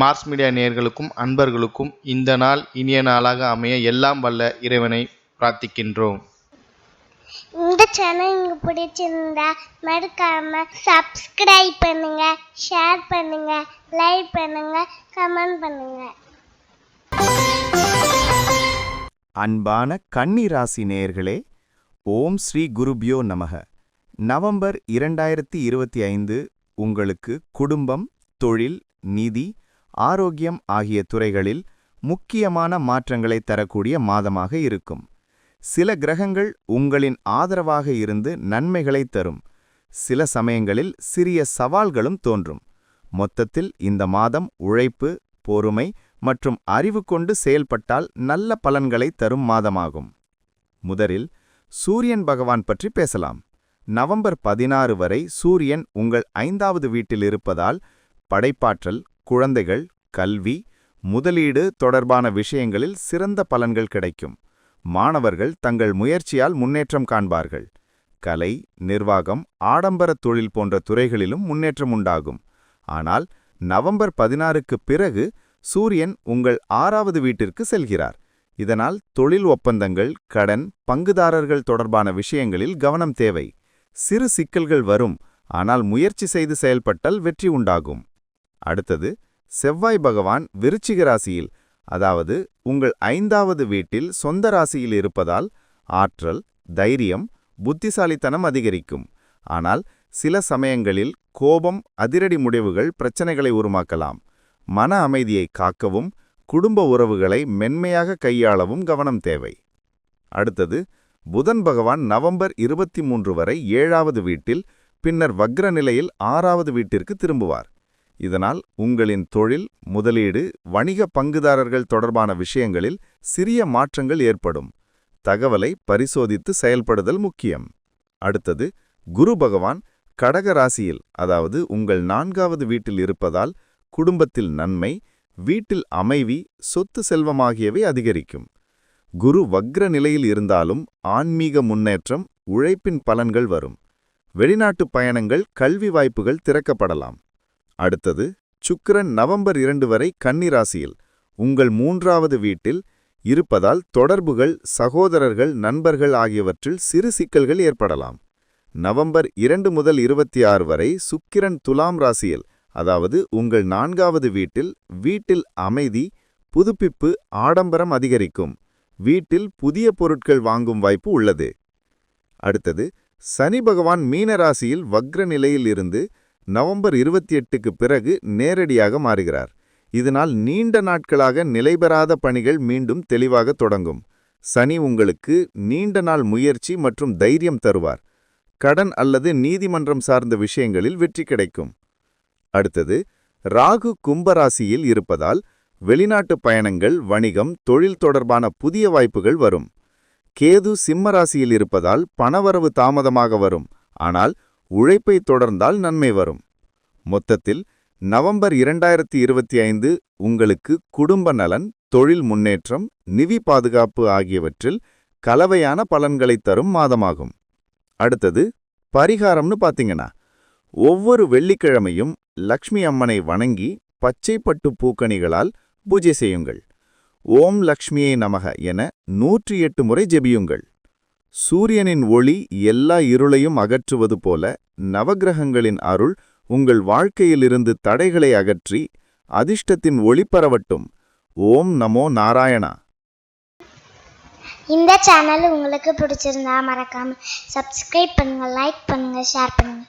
Mars media நேயர்களுக்கும் அன்பர்களுக்கும் இந்த நாள் இனிய நாளாக அமைய எல்லாம் வல்ல இறைவனை பிரார்த்திக்கின்றோம். இந்த சேனல் உங்களுக்கு பிடிச்சிருந்தா மறக்காம சப்ஸ்கிரைப் பண்ணுங்க ஷேர் பண்ணுங்க லைக் பண்ணுங்க கமெண்ட் பண்ணுங்க. அன்பான கன்னி ராசி நேயர்களே ஓம் ஸ்ரீ குருப்யோ நமக. நவம்பர் இரண்டாயிரத்தி இருபத்தி ஐந்து உங்களுக்கு குடும்பம் தொழில் நிதி ஆரோக்கியம் ஆகிய துறைகளில் முக்கியமான மாற்றங்களை தரக்கூடிய மாதமாக இருக்கும். சில கிரகங்கள் உங்களின் ஆதரவாக இருந்து நன்மைகளை தரும். சில சமயங்களில் சிறிய சவால்களும் தோன்றும். மொத்தத்தில் இந்த மாதம் உழைப்பு பொறுமை மற்றும் அறிவு கொண்டு செயல்பட்டால் நல்ல பலன்களை தரும் மாதமாகும். முதலில் சூரியன் பகவான் பற்றி பேசலாம். நவம்பர் பதினாறு வரை சூரியன் உங்கள் ஐந்தாவது வீட்டில் இருப்பதால் படைப்பாற்றல் குழந்தைகள் கல்வி முதலீடு தொடர்பான விஷயங்களில் சிறந்த பலன்கள் கிடைக்கும். மாணவர்கள் தங்கள் முயற்சியால் முன்னேற்றம் காண்பார்கள். கலை நிர்வாகம் ஆடம்பர தொழில் போன்ற துறைகளிலும் முன்னேற்றம் உண்டாகும். ஆனால் நவம்பர் பதினாறுக்கு பிறகு சூரியன் உங்கள் ஆறாவது வீட்டிற்கு செல்கிறார். இதனால் தொழில் ஒப்பந்தங்கள் கடன் பங்குதாரர்கள் தொடர்பான விஷயங்களில் கவனம் தேவை. சிறு சிக்கல்கள் வரும் ஆனால் முயற்சி செய்து செயல்பட்டால் வெற்றி உண்டாகும். அடுத்தது செவ்வாய் பகவான் விருச்சிக ராசியில் அதாவது உங்கள் ஐந்தாவது வீட்டில் சொந்த ராசியில் இருப்பதால் ஆற்றல் தைரியம் புத்திசாலித்தனம் அதிகரிக்கும். ஆனால் சில சமயங்களில் கோபம் அதிரடி முடிவுகள் பிரச்சனைகளை உருமாக்கலாம் மன அமைதியை காக்கவும் குடும்ப உறவுகளை மென்மையாக கையாளவும் கவனம் தேவை. அடுத்தது புதன் பகவான் நவம்பர் இருபத்தி மூன்று வரை ஏழாவது வீட்டில் பின்னர் வக்ர நிலையில் ஆறாவது வீட்டிற்கு திரும்புவார். இதனால் உங்களின் தொழில் முதலீடு வணிக பங்குதாரர்கள் தொடர்பான விஷயங்களில் சிறிய மாற்றங்கள் ஏற்படும். தகவலை பரிசோதித்து செயல்படுதல் முக்கியம். அடுத்தது குரு பகவான் கடக ராசியில் அதாவது உங்கள் நான்காவது வீட்டில் இருப்பதால் குடும்பத்தில் நன்மை வீட்டில் அமைவி சொத்து செல்வமாகியவை அதிகரிக்கும். குரு வக்ர நிலையில் இருந்தாலும் ஆன்மீக முன்னேற்றம் உழைப்பின் பலன்கள் வரும். வெளிநாட்டு பயணங்கள் கல்வி வாய்ப்புகள் திறக்கப்படலாம். அடுத்தது சுக்கிரன் நவம்பர் இரண்டு வரை கன்னிராசியில் உங்கள் மூன்றாவது வீட்டில் இருப்பதால் தொடர்புகள் சகோதரர்கள் நண்பர்கள் ஆகியவற்றில் சிறு சிக்கல்கள் ஏற்படலாம். நவம்பர் இரண்டு முதல் இருபத்தி ஆறு வரை சுக்கிரன் துலாம் ராசியில் அதாவது உங்கள் நான்காவது வீட்டில் வீட்டில் அமைதி புதுப்பிப்பு ஆடம்பரம் அதிகரிக்கும். வீட்டில் புதிய பொருட்கள் வாங்கும் வாய்ப்பு உள்ளது. அடுத்தது சனி பகவான் மீன ராசியில் வக்ர நிலையில் இருந்து நவம்பர் இருபத்தி எட்டுக்கு பிறகு நேரடியாக மாறுகிறார். இதனால் நீண்ட நாட்களாக நிலைபெறாத பணிகள் மீண்டும் தெளிவாக தொடங்கும். சனி உங்களுக்கு நீண்ட நாள் முயற்சி மற்றும் தைரியம் தருவார். கடன் அல்லது நீதிமன்றம் சார்ந்த விஷயங்களில் வெற்றி கிடைக்கும். அடுத்தது ராகு கும்பராசியில் இருப்பதால் வெளிநாட்டு பயணங்கள் வணிகம் தொழில் தொடர்பான புதிய வாய்ப்புகள் வரும். கேது சிம்மராசியில் இருப்பதால் பணவரவு தாமதமாக வரும். ஆனால் உழைப்பை தொடர்ந்தால் நன்மை வரும். மொத்தத்தில் நவம்பர் இரண்டாயிரத்தி இருபத்தி ஐந்து உங்களுக்கு குடும்ப நலன் தொழில் முன்னேற்றம் நிதி பாதுகாப்பு ஆகியவற்றில் கலவையான பலன்களை தரும் மாதமாகும். அடுத்தது பரிகாரம்னு பாத்தீங்கன்னா ஒவ்வொரு வெள்ளிக்கிழமையும் லக்ஷ்மி அம்மனை வணங்கி பச்சைப்பட்டு பூக்கணிகளால் பூஜை செய்யுங்கள். ஓம் லக்ஷ்மியை நமக என நூற்றி எட்டு முறை ஜெபியுங்கள். சூரியனின் ஒளி எல்லா இருளையும் அகற்றுவது போல நவகிரகங்களின் அருள் உங்கள் வாழ்க்கையிலிருந்து தடைகளை அகற்றி அதிர்ஷ்டத்தின் ஒளி பரவட்டும். ஓம் நமோ நாராயணா. இந்த சேனல் உங்களுக்கு பிடிச்சிருந்தா மறக்காம சப்ஸ்கிரைப் பண்ணுங்க லைக் பண்ணுங்க ஷேர் பண்ணுங்க.